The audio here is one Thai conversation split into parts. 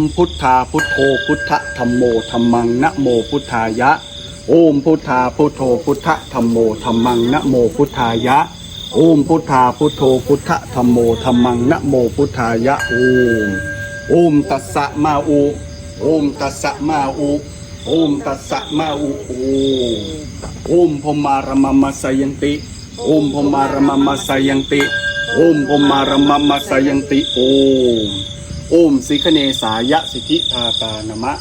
มพุทธาพุทโธพุทธธรรมโมธรรมังนะโมพุทธายะ โอมพุทธาพุทโธพุทธธรรมโมธรรมังนะโมพุทธายะ โอมพุทธาพุทโธพุทธธรรมโมธรรมังนะโมพุทธายะโอมโอมตัสสะมาอุโอมตัสสะมาอุโอมตัสสะมาอุโอมโอมพมารมมัสยันติ โอมพมารมมัสยันติ โอมพมารมมัสสยันติโอม โอมสิคเนสายะสิทธิทาตานมะ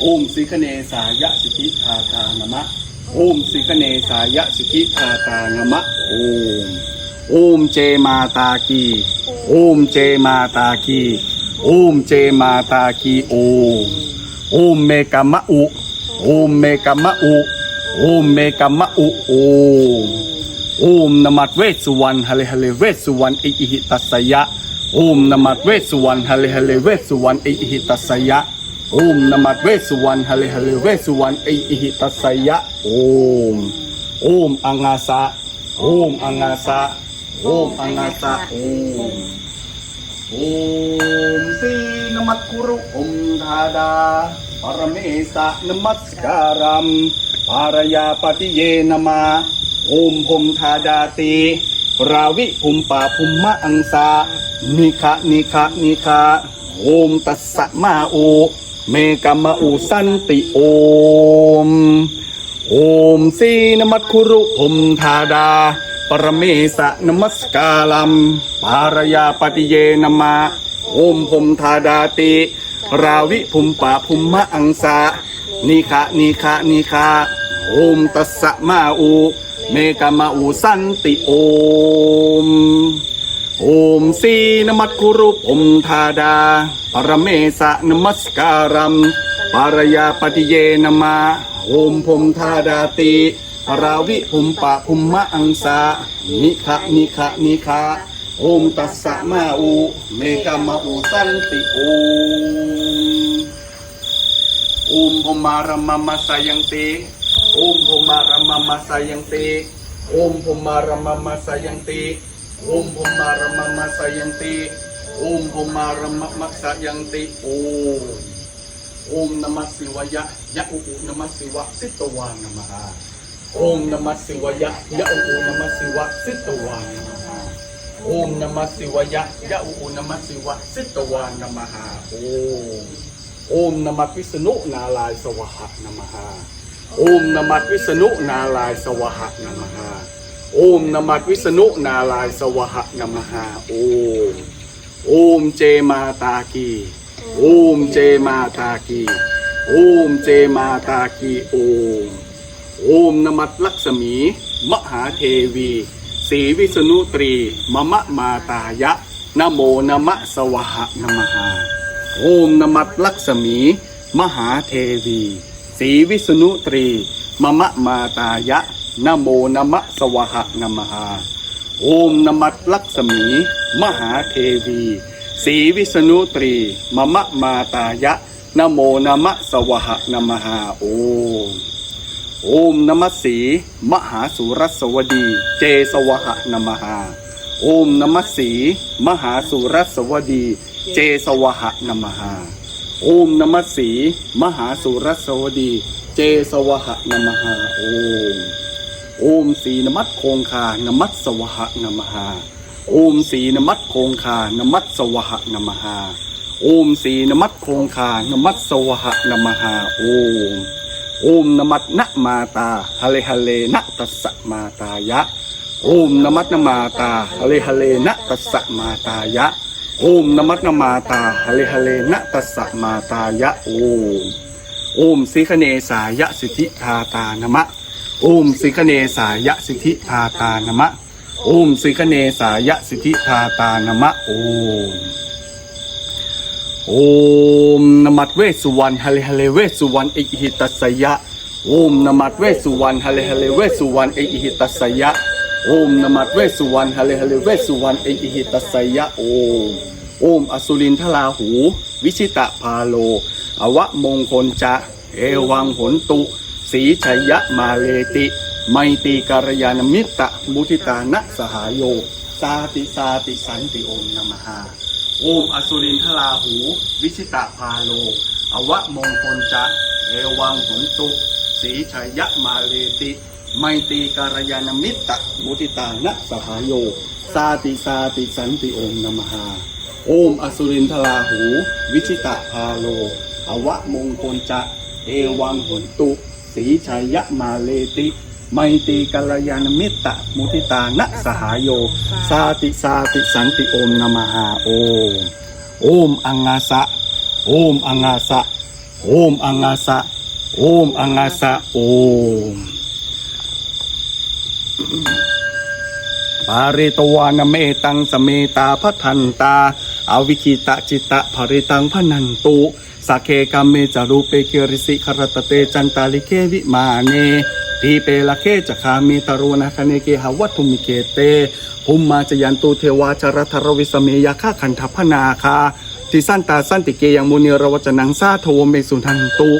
โอมสิคเนสายะสิทธิทาตานมะโอมสิคเนสายะสิทธิทาตานมะโอมโอมเจมาตากีโอมเจมาตากีโอมเจมาตากีโอมโอมเมกามะอุโอมเมกามะอุโอมเมกามะอุโอมโอมนมัดเวสสุวรรณฮะเลฮะเลเวสสุวรรณอิอิหิตัสสยะ โอมนมัดเวสสุวรรณฮะเลฮะเลเวสสุวรรณอิอิหิตัสสยะโอมนมัดเวสสุวรรณฮะเลฮะเลเวสสุวรรณอิอิหิตัสสยะโอมโอมอังอาสะโอมอังอาสะโอมอังอาสะโอมโอมสีนมัสกุรุอมธาดาปรเมสะนมัสการัมปารยาปฏิเยนมาโอมพมธาดาติ ราวิภุมปาภุมมะอังสานิคะนิคะนิคะโอมตัสสะมาโอ เมกามะอุสันติโอม โอมสีนมัตคุรุพมธาดา ปรเมสะนมัสกาลัม ปารยาปฏิเยนมาโอมพมธาดาติ ราวิภุมปาภุมมะอังสานิคะนิคะนิคะโอมตัสสะมาอู เมกามะอูสันติโอม โอมสีนมัตคุรุพมธาดา ปรเมสะนมัสการัมปารยาปฏิเยนมาโอมพมธาดาติราวิภุมปะภุมมะอังสา นิคะนิคะนิคะโอมตัสสะมาอูเมกามะอูสันติโอมโอมพมารมมมัสสายังติ โอมพมารมมมัสายังติโอมพมารมมมัสายังติโอมพมารมมมัสายังติโอมพมารมมมัสายังติโอมโอมนมัสสิวยะยะอุอุนมัสสิวะสิตวานมหาโอมนมัสสิวยะยะอุอุนมัสสิวะสิตวานะมหาโอมนมัสสิวยะยะอุอุนมัสสิวะสิตวานมหาโอมโอมนมัสวิษณุนาลายสวหะนมหา โอมนมัสวิษณุนาลายสวหะนมหาโอมนมัสวิษณุนาลายสวหะนมหาโอมโอมเจมาตากีโอมเจมาตากีโอมเจมาตากีโอมโอมนมัสลักษมี มหาเทวีศรีวิษณุตรีมมะมาตายะนโมนมะสวหะนมหาโอมนมัตลักษมี มหาเทวี รีวิษณุตรีมมะมาตายะนโมนมะสวหะนมหาโอมนมัตลักษมี มหาเทวีศรีวิษณุตรีมมะมาตายะนโมนมะสวหะนมหาโอมโอมนมัสสีมหาสุรสวดี เจสวหะนมหาโอมนมัสสีมหาสุรสวดี เจสวหะนมหา โอมนมัสสีมหาสุรสวดี เจสวหะนมหาโอมโอมสีนมัสคงคานมัสสวหะนมหาโอมสีนมัสคงคานมัสสวหะนมหาโอมสีนมัสคงคานมัสสวหะนมหาโอมโอมนมัตนะมาตาฮะเลฮะเลนะตัสสะมาตายะโอมนมัตนมาตาฮะเลฮะเลนะตัสสะมาตายะ โอมนมัตนะมาตาฮะเลฮะเลนะตัสสะมาตายะโอมโอมสิคเนสายะสิทธิทาตานมะโอมสิคเนสายะสิทธิทาตานมะโอมสิคเนสายะสิทธิทาตานมะโอมโอมนมัดเวสุวรรณฮะเลฮะเลเวสุวรรณอิหิตัสยะโอมนมัดเวสุวรรณฮะเลฮะเลเวสุวรรณอิหิตัสยะ โอมนมัดเวสุวรรณฮะเลฮะเลเวสุวรรณเอิหิตัสยะโอม โอมอสุรินทราหู วิชิตะพาโล อวะมงคลจะ เอวังหนตุ สีชัยะมาเลติ ไมตรีการยานมิตะมุทิตานะสหายโย สาติสาติสันติโอมนมหาโอโอมอสุรินทราหู วิชิตาพาโล อวะมงคลจะ เอวังหุนตุ สีชัยยะมาเลติ ไมตรีการยานมิตรมุติตานะสหายโยสาติสาติสันติโอมนมหา โอมอสุรินทราหู วิชิตาพาโลอวะมงคลจะ เอวังหุนตุ สีชัยยะมาเลติ ไมตรีกัลยาณมิตรมุทิตานะสหายโยสาติสาติสันติโอมนมหาโอมโอมอังงาสะ โอมอังงาสะ โอมอังงาสะ โอมอังงาสะโอม ปาริตวานเมตังสเมตาพัทันตาอวิคิตะจิตะภริตังพนันตุสักเคกัมเมจารุเปเคิริสิคารตเตจันตาลิเควิมาเนทีเปละเคจคามีตรุนาคเนเกหวัตุมิเคเตภูมิมาจยันตุเทวาจารทรวิสเมยาคาขันทพนาคาทิสันตาสันติเกยังมุนีรวจนังซาโทเมสุทันตุ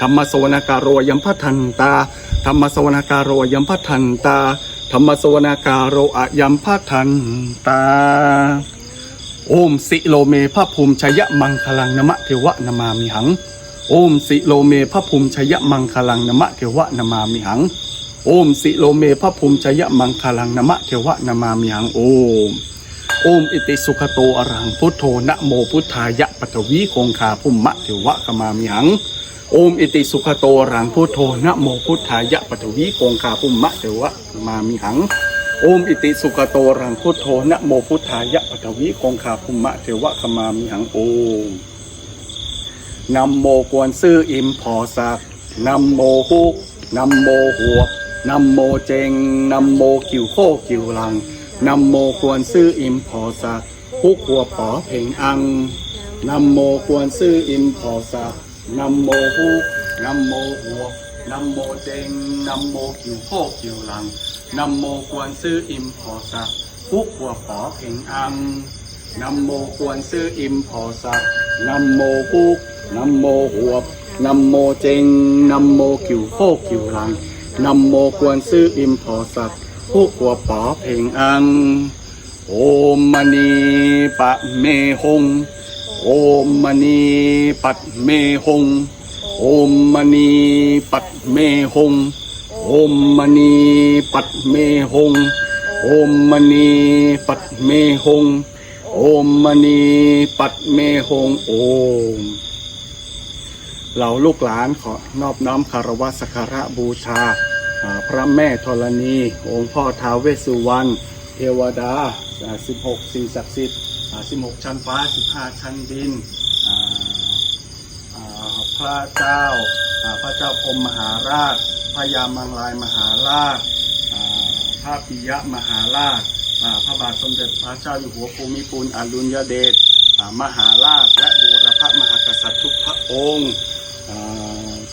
ธรรมสวนาการโรยัมพัทันตา ธรรมสวนาการโรยัมพัทันตา ธรรมสวนาการโรอยัมพัทันตา โอมสิโลเมพระภูมิชยมังคลังนมะเทวะนามามิหัง โอมสิโลเมพระภูมิชยมังคลังนมะเทวะนามามิหัง โอมสิโลเมพระภูมิชยมังคลังนมะเทวะนามามิหังโอม โอมอิติสุขโตอรหังพุทโธนะโมพุทธายะปัทวีคงคาภุมมะเทวะกมามิหังโอมอิติสุขโตอรหังพุทโธนะโมพุทธายะปัทวีคงคาภุมมะเทวะกมามิหังโอมอิติสุขโตอรหังพุทโธนะโมพุทธายะปัทวีคงคาภุมมะเทวะกมามิหังโอมนัมโมกวนซื่ออิมพอสักนัมโมฮุกนัมโมหัวนัมโมเจงนัมโมกิวโคกิวลัง นัมโมกวนซื่ออิมพอสักฮุกหัวปอเพ่งอังนัมโมกวนซื่ออิมพอสักนัมโมฮุกนัมโมหัวนัมโมเจงนัมโมกิวโคกิวลังนัมโมกวนซื่ออิมพอสักฮุกหัวปอเพ่งอังนัมโมกวนซื้ออิมพอสักนัมโมกุกนัมโมหัวนัมโมเจงนัมโมกิวโคกิวลังนัมโมกวนซื้ออิมพอสัก ผู้กัวป๋อเพลงอัง โอมมณีปะเมหง โอมมณีปัดเมหง โอมมณีปัดเมหง โอมมณีปัดเมหง โอมมณีปัดเมหง โอมมณีปัดเมหงโอมเราลูกหลานขอนอบน้อมคารวะสักการะบูชา พระแม่ธรณี องค์พ่อท้าวเวสสุวรรณเทวดา 16 สิ่งศักดิ์สิทธิ์ 16 ชั้นฟ้า 15 ชั้นดิน พระเจ้า พระเจ้าพมมหาราช พระยามังลายมหาราช พระปิยะมหาราช พระบาทสมเด็จพระเจ้าอยู่หัวภูมิพลอดุลยเดช มหาราช และบูรพมหากษัตริย์ทุกพระองค์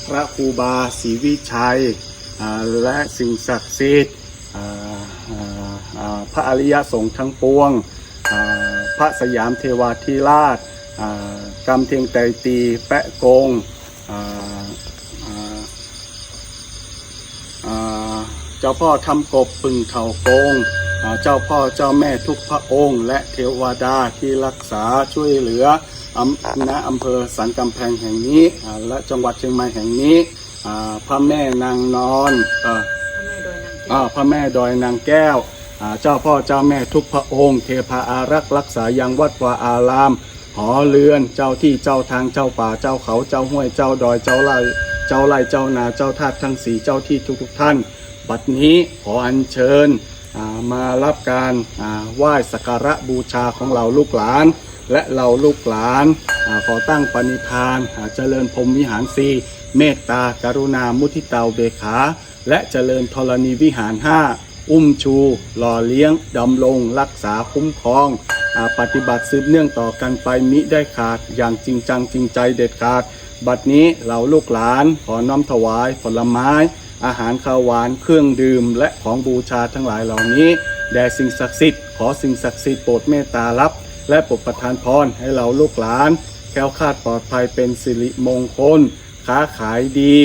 พระครูบาศรีวิชัย และสิ่งศักดิ์สิทธิ์พระอริยสงฆ์ทั้งปวง พระสยามเทวาธิราชอ่ากำเทียงไตตีแปะกงเจ้าพ่อทำกบปึงเถาโกง เจ้าพ่อเจ้าแม่ทุกพระองค์ และเทวดาที่รักษาช่วยเหลืออำณอำเภอสันกำแพงแห่งนี้ และจังหวัดเชียงใหม่แห่งนี้ พระแม่นางนอนอ่าอ่าพระแม่ดอยนางแก้วอ่าเจ้าพ่อเจ้าแม่ทุกพระองค์ เทพาอารักษ์รักษายังวัดวาอาราม หอเรือน เจ้าที่เจ้าทางเจ้าป่าเจ้าเขาเจ้าห้วยเจ้าดอยเจ้าไร่เจ้าไร่เจ้านาเจ้าทาสทั้งสี่เจ้าที่ทุกทุกๆท่าน บัดนี้ขออัญเชิญอ่ามารับการอ่าไหว้สักการะบูชาของเราลูกหลาน และเราลูกหลานอา ขอตั้งปณิธานอ่าเจริญพรมวิหารสีเมตตากรุณามุทิตาเบขา และเจริญธรณีวิหารห้าอุ้มชู หล่อเลี้ยง ดำรงรักษาคุ้มครองอปฏิบัติสืบเนื่องต่อกันไปมิได้ขาดอย่างจริงจังจริงใจเด็ดขาด บัดนี้เราลูกหลานขอน้อมถวายผลไม้ อาหารข้าวหวานเครื่องดื่ม และของบูชาทั้งหลายเหล่านี้แด่สิ่งศักดิ์สิทธิ์ขอสิ่งศักดิ์สิทธิ์โปรดเมตตารับ และโปรดประทานพรให้เราลูกหลาน แค้วคาดปลอดภัยเป็นสิริมงคล ค้าขายดี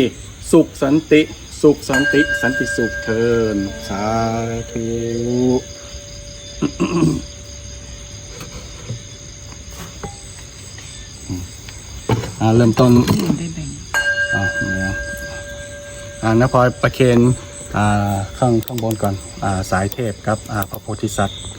สุขสันติ สุขสันติ สันติสุขเทินสาธุเริ่มต้นอ่าเนี่ยอ่าน้พลอยประเคนอ่าข้างข้างบนก่อนอ่าสายเทพครับอ่าพระโพธิสัตว์